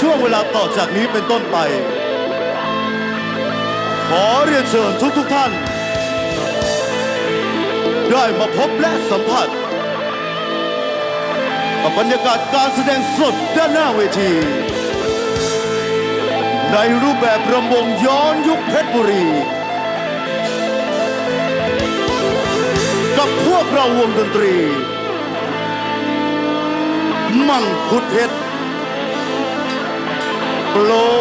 ช่วงเวลาต่อจากนี้เป็นต้นไป ขอเรียนเชิญทุกทุกท่าน ได้มาพบและสัมผัส กับบรรยากาศการแสดงสดด้านหน้าเวที ในรูปแบบรำวงย้อนยุคเพชรบุรี กับพวกเราวงดนตรี มังคุดเพชร โ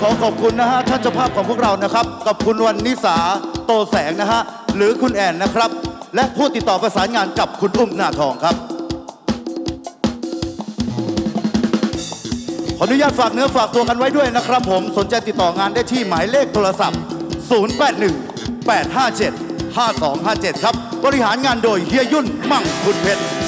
ขอขอบคุณนะฮะท่านเจ้าภาพของพวกเรานะครับ กับคุณวันนิสาโตแสงนะฮะหรือคุณแอนนะครับ และผู้ติดต่อประสานงานกับคุณอุ้มหน้าทองครับขออนุญาตฝากเนื้อฝากตัวกันไว้ด้วยนะครับ ผมสนใจติดต่องานได้ที่หมายเลขโทรศัพท์ 081 857 5257 ครับ บริหารงานโดยเฮียยุ่น มั่งคุณเพชร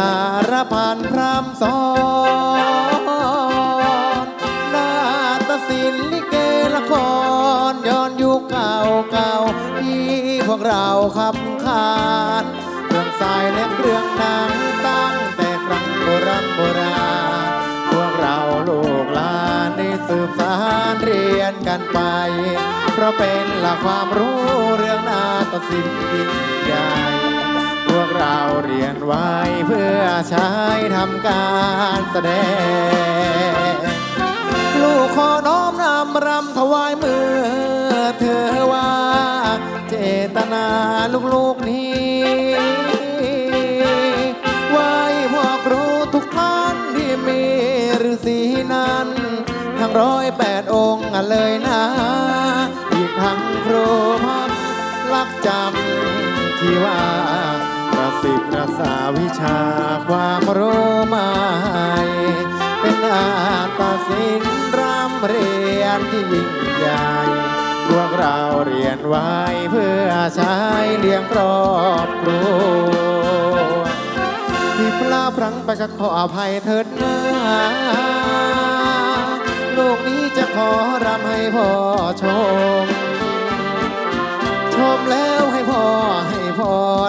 ารพันพรำสอนนาฏศิลป์ลิเกละคร ย้อนยุคเก่าเก่าที่พวกเราขับขานเรื่องสายและเรื่องหนังตั้งแต่ครั้งโบราณโบราณพวกเราลูกหลานได้สืบสานเรียนกันไป เพราะเป็นหลักความรู้เรื่องนาฏศิลป์ยิ่งใหญ่ เราเรียนไว้เพื่อใช้ทำการแสดง ลูกขอน้อมนำรำถวายมือเธอว่า เจตนาลูกๆนี้ไหว้พ่อครูทุกท่านที่มีฤาษีนั้น ทั้งร้อยแปดองค์เลยนะ อีกทั้งครูพักลักจำที่ว่า สิทธิ์รักษาวิชาความรู้ใหม่เป็นอาตศิลป์รำเรียนที่ยิ่งใหญ่พวกเราเรียนไว้เพื่อใช้เลี้ยงครอบครัวที่พลาดพลั้งไปก็ขออภัยเถิดนะลูกนี้จะขอรำให้พ่อชม ชมแล้วให้พ่อให้พ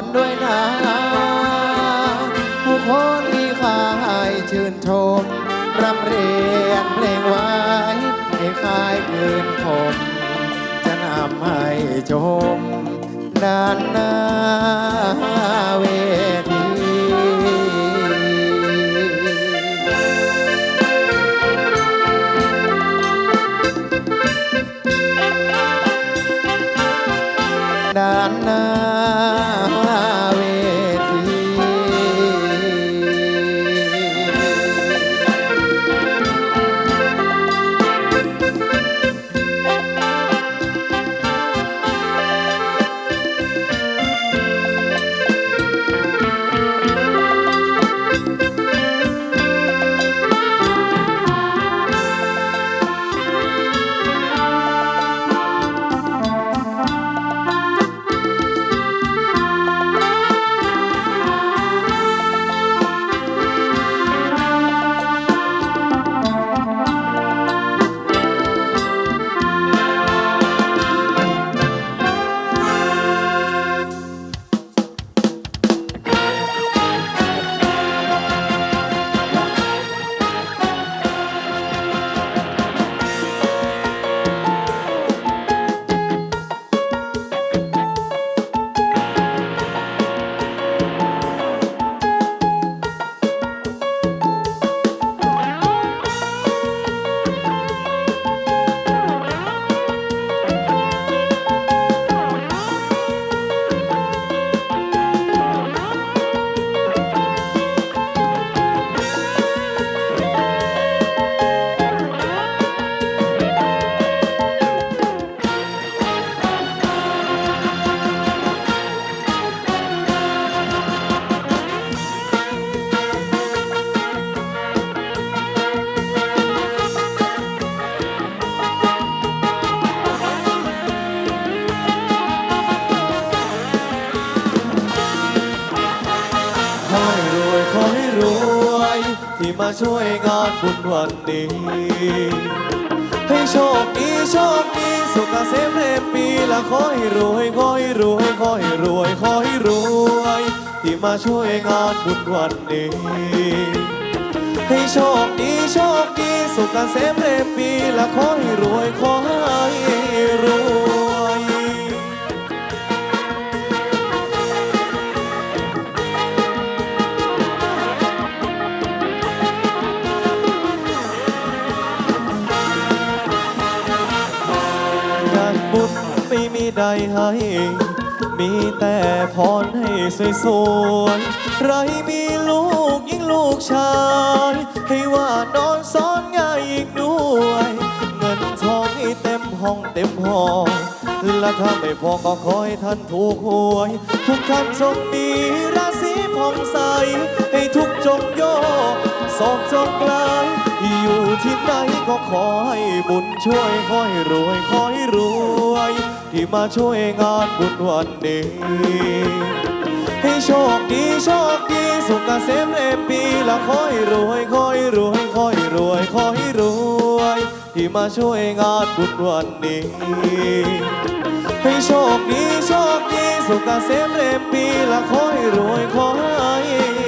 รด้วยนะ รียนเพลงไว้ให้คลายคืนคมจะนำให้ชมด้านหน้าเวที คดี ให้โชคดีโชคดีสุขเกษมเรมปีละขอให้รวยขอให้รวยขอให้รวยขอให้รวย ที่มาช่วยงานบุญวันนี้ ให้โชคดีโชคดีสุขเกษมเรมปีละขอให้รวยขอให้รวย ใดให้ มีแต่พรให้สวยๆใครมีลูกยิ่งลูกชาย ให้ว่านอนซ้อนง่ายอีกด้วย เงินทองให้เต็มห้องเต็มห้องและถ้าไม่พอก็ขอให้ท่านถูกหวย ทุกท่านจงมีราศีผ่องใส ให้ทุกจงโยกสอบจงกลายอยู่ที่ไหนก็ขอให้บุญช่วยขอให้รวยขอให้รวย ที่มาช่วยงานบุญวันนี้ ให้โชคดีโชคดีสุขเกษมเรปีละขอให้รวยขอให้รวยขอให้รวยขอให้รวย ที่มาช่วยงานบุญวันนี้ ให้โชคดีโชคดีสุขเกษมเรปีละขอให้รวยขอย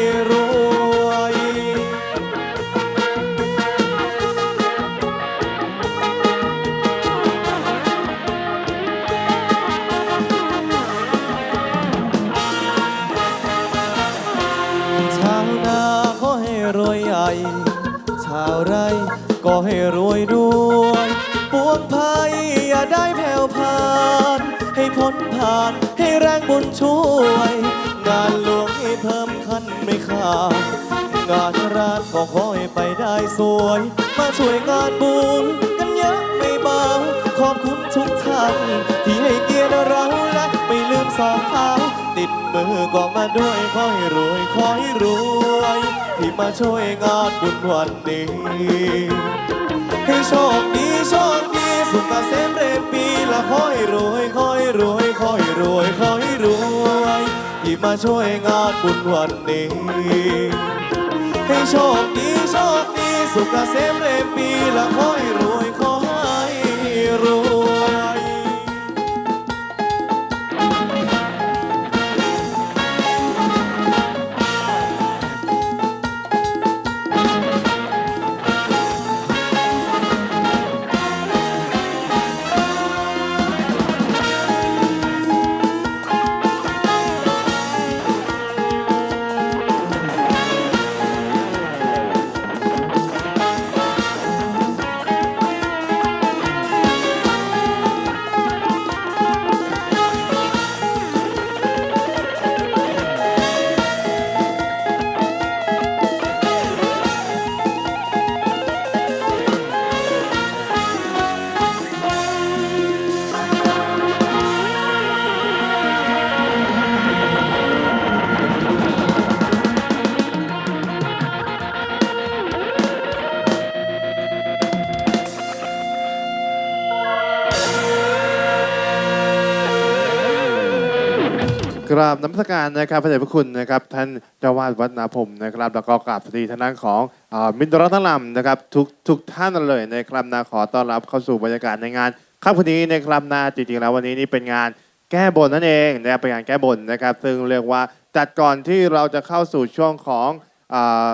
ก็ให้รวยด้วยปวงภัยอย่าได้แผ่วผ่าน ให้พ้นผ่านให้แรงบุญช่วย งานหลวงให้เพิ่มขั้นไม่ขาดงานราชก็ขอให้ไปได้สวย มาช่วยงานบุญกันเยอะไม่เบาขอบคุณทุกท่านที่ให้เกียรติเราและไม่ลืมสองเท้า ติดมือก็มาด้วยขอให้รวยขอให้รวย ที่มาช่วยงานบุญวันนี้ให้โชคดีโชคดีสุขเกษมเรยปีละขอให้รวยขอให้รวยขอให้รวยขอให้รวยที่มาช่วยงานบุญวันนี้ให้โชคดีโชคดีสุขเกษมเรยปีละขอให้รวยขอให้รวย กราบน้ำสการนะครับพระเดชพระคุณนะครับท่านเจ้าวาดวัดนาพรมนะครับ แล้วก็กราบสตรีท่านนั้นของอ่ามิตรัตนลำนะครับทุกทุกท่านเลยนะครับนาขอต้อนรับเข้าสู่บรรยากาศในงานค่ำคืนนี้นะครับนาจริงๆแล้ววันนี้นี่เป็นงานแก้บนนั่นเองนะครับเป็นงานแก้บนนะครับ ซึ่งเรียกว่าจัดก่อนที่เราจะเข้าสู่ช่วงของอ่า